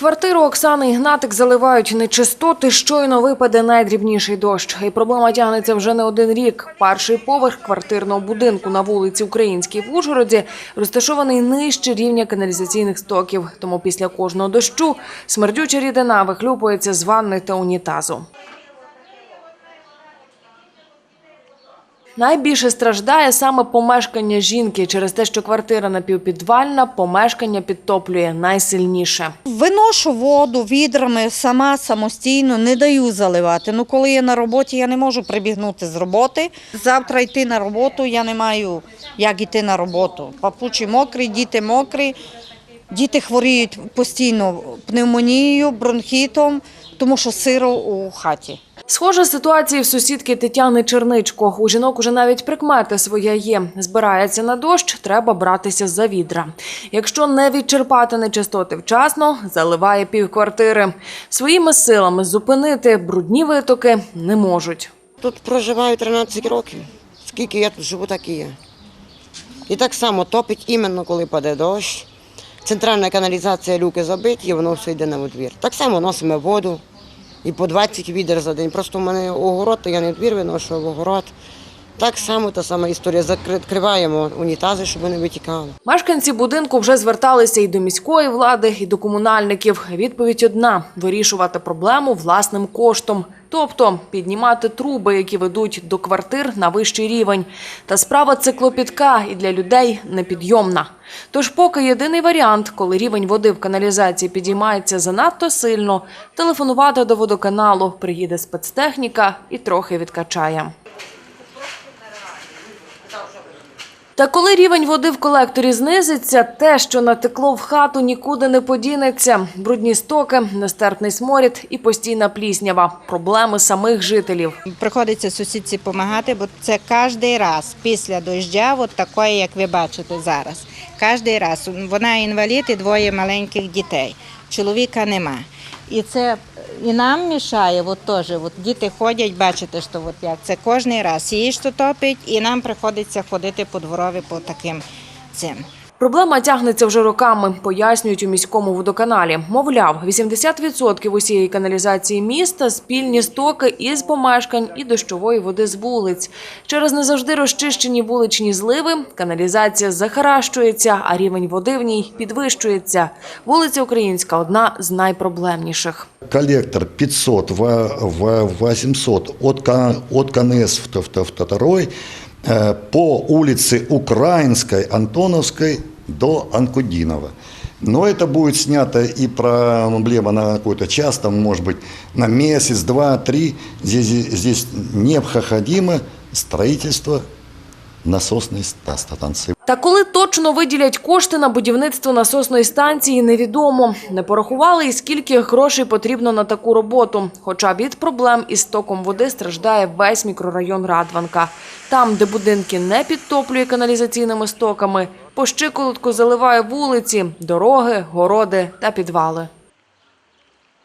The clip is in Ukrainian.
Квартиру Оксани Ігнатик заливають нечистоти, щойно випаде найдрібніший дощ. І проблема тягнеться вже не один рік. Перший поверх квартирного будинку на вулиці Українській в Ужгороді розташований нижче рівня каналізаційних стоків. Тому після кожного дощу смердюча рідина вихлюпується з ванни та унітазу. Найбільше страждає саме помешкання жінки через те, що квартира напівпідвальна, помешкання підтоплює найсильніше. Виношу воду відрами сама самостійно, не даю заливати. Ну, коли я на роботі, я не можу прибігнути з роботи. Завтра йти на роботу, я не маю як йти на роботу. Папучі мокрі, діти мокрі. Діти хворіють постійно пневмонією, бронхітом, тому що сиро у хаті. Схожа ситуація в сусідки Тетяни Черничко. У жінок уже навіть прикмети своя є. Збирається на дощ, треба братися за відра. Якщо не відчерпати нечистоти вчасно, заливає півквартири. Своїми силами зупинити брудні витоки не можуть. Тут проживаю 13 років. Скільки я тут живу, так і є. І так само топить іменно, коли паде дощ. Центральна каналізація люки забиті, і воно все йде на двір. Так само носимо воду і по 20 відер за день. Просто в мене огород, то я не двір виношу, в огород. Так само та сама історія. Закриваємо унітази, щоб вони витікали. Мешканці будинку вже зверталися і до міської влади, і до комунальників. Відповідь одна – вирішувати проблему власним коштом. Тобто піднімати труби, які ведуть до квартир на вищий рівень. Та справа це клопітка і для людей непідйомна. Тож поки єдиний варіант, коли рівень води в каналізації підіймається занадто сильно, телефонувати до водоканалу, приїде спецтехніка і трохи відкачає. Та коли рівень води в колекторі знизиться, те, що натекло в хату, нікуди не подінеться. Брудні стоки, нестерпний сморід і постійна пліснява. Проблеми самих жителів. Приходиться сусідці допомагати, бо це кожен раз після дождя, от такої, як ви бачите зараз. Кожен раз. Вона інвалід і двоє маленьких дітей. Чоловіка нема. І це і нам мішає, от теж, от діти ходять, бачите, що от як це кожен раз. Її що топить, і нам приходиться ходити по дворові по таким цим. Проблема тягнеться вже роками, пояснюють у міському водоканалі. Мовляв, 80% усієї каналізації міста – спільні стоки із помешкань і дощової води з вулиць. Через не завжди розчищені вуличні зливи каналізація захаращується, а рівень води в ній підвищується. Вулиця Українська – одна з найпроблемніших. коллектор 500 в, в 800 от, Ка- от КНС в, второй по улице Украинской, Антоновской до Анкудинова. Но это будет снято и проблема на какой-то час, там, может быть, на месяц, два, три. Здесь, здесь необходимо строительство насосной ста- станции. Та коли точно виділять кошти на будівництво насосної станції, невідомо. Не порахували і скільки грошей потрібно на таку роботу. Хоча від проблем із стоком води страждає весь мікрорайон Радванка. Там, де будинки не підтоплює каналізаційними стоками, по щиколотку заливає вулиці, дороги, городи та підвали.